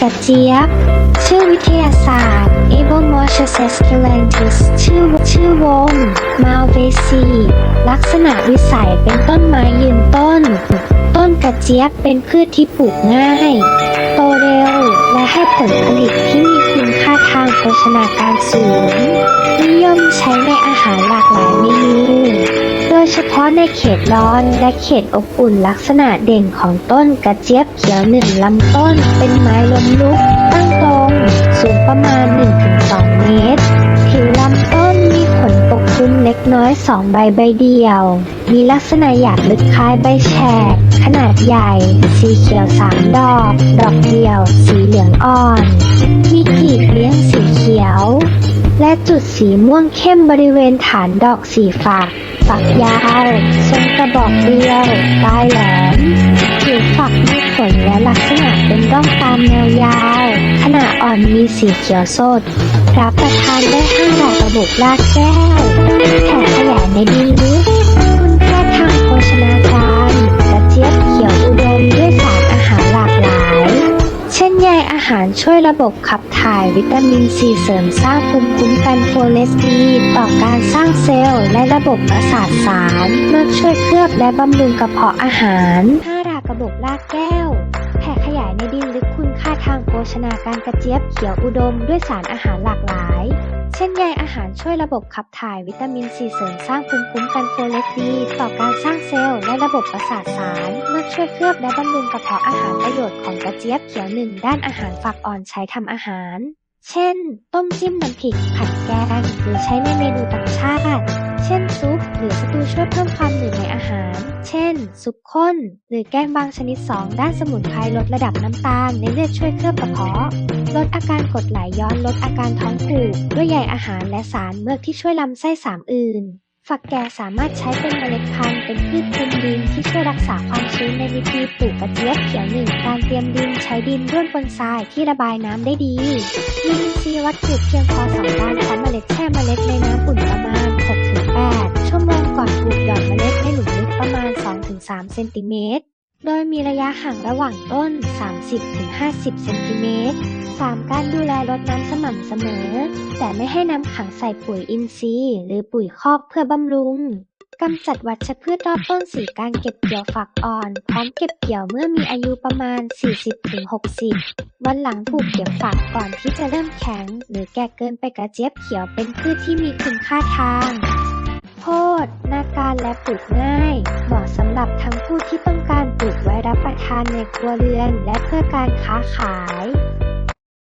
กระเจี๊ยบ ชื่อวิทยาศาสตร์ e b o m o s h a s c u l a n t u s ชื่อชื่อวง Malvaceae ลักษณะวิสัยเป็นต้นไม้ยืนต้น ต้นกระเจี๊ยบเป็นพืชที่ปลูกง่าย โตเร็ว และให้ผลผลิตที่มีคุณค่าทางโภชนาการสูง นิยมใช้ในอาหารหลากหลายเมนูะในเขตร้อนและเขตอบอุ่นลักษณะเด่นของต้นกระเจี๊ยบเขียวหนึ่งลำต้น เป็นไม้ล้มลุก ตั้งตรง สูงประมาณ 1-2 เมตร ผิวลำต้นมีขนปกคลุมเล็กน้อยสองใบใบเดียว มีลักษณะหยาบลึกคล้ายใบแฉก ขนาดใหญ่ สีเขียวสามดอก ดอกเดียว สีเหลืองอ่อน มีกลีบเลี้ยงสีเขียว และจุดสีม่วงเข้มบริเวณฐานดอกสีฝักฝักยาวทรงกระบอกเดียวปลายแหลมผิวฝักมีขนและลักษณะเป็นร่องตามแนวยาวขนาดอ่อนมีสีเขียวสดรับประทานได้ห้าดอกระบุรากแก้วแผ่ขยายในดินลึกาหารช่วยระบบขับถ่ายวิตามินซีเสริมสร้างภูมิคุ้มกันโฟเลสดีต่อการสร้างเซลล์และระบบประสาทสารเมื่อช่วยเคลือบและบำรุงกระเพาะอาหาร5รากระบบรากแก้ว แผ่ขยายในดินลึก ค่าทางโภชนาการกระเจี๊ยบเขียวอุดมด้วยสารอาหารหลากหลาย เช่นใยอาหารช่วยระบบขับถ่ายวิตามินซีเสริมสร้างภูมิคุ้มกันโฟเลตดีต่อการสร้างเซลล์และระบบประสาทสารเมื่อช่วยเคลือบและบำรุงกระเพาะอาหารประโยชน์ของกระเจี๊ยบเขียวหนึ่งด้านอาหารฝักอ่อนใช้ทำอาหาร เช่น ต้มจิ้มน้ำพริกผัดแกงหรือใช้ในเมนูต่างชาติ ช่นซุป หรือสตูช่วยเพิ่มความหนืดในอาหาร เช่น ซุปข้น หรือแกงบางชนิดสองด้านสมุนไพรลดระดับน้ำตาลในเลือดช่วยเคลือบกระเพาะ ลดอาการกรดไหลย้อนลดอาการท้องผูกด้วยใยอาหารและสารเมือกที่ช่วยลำไส้สามอื่น ฝักแก่สามารถใช้เป็นเมล็ดพันธุ์เป็นพืชคลุมดินที่ช่วยรักษาความชื้นในวิธีปลูกกระเจี๊ยบเขียวหนึ่งการเตรียมดินใช้ดินร่วนปนทรายที่ระบายน้ำได้ดีมีอินทรีย์วัตถุเพียงพอสองด้านพร้อมเมล็ดแช่เมล็ดในน้ำอุ่นประมาณ6-8 3 เซนติเมตร โดยมีระยะห่างระหว่างต้น 30-50 เซนติเมตร 3. การดูแลรดน้ำสม่ำเสมอ แต่ไม่ให้น้ำขังใส่ปุ๋ยอินทรีย์ หรือปุ๋ยคอกเพื่อบำรุงกำจัดวัชพืชรอบต้นสีการเก็บเกี่ยวฝักอ่อน พร้อมเก็บเกี่ยวเมื่อมีอายุประมาณ 40-60 วันหลังปลูกเก็บฝักก่อนที่จะเริ่มแข็ง หรือแก่เกินไปกระเจี๊ยบเขียวเป็นพืชที่มีคุณค่าทาง โพดนาการและปลูกง่าย เหมาะสำหรับทั้งผู้ที่ต้องการปลูกไว้รับประทานในครัวเรือนและเพื่อการค้าขาย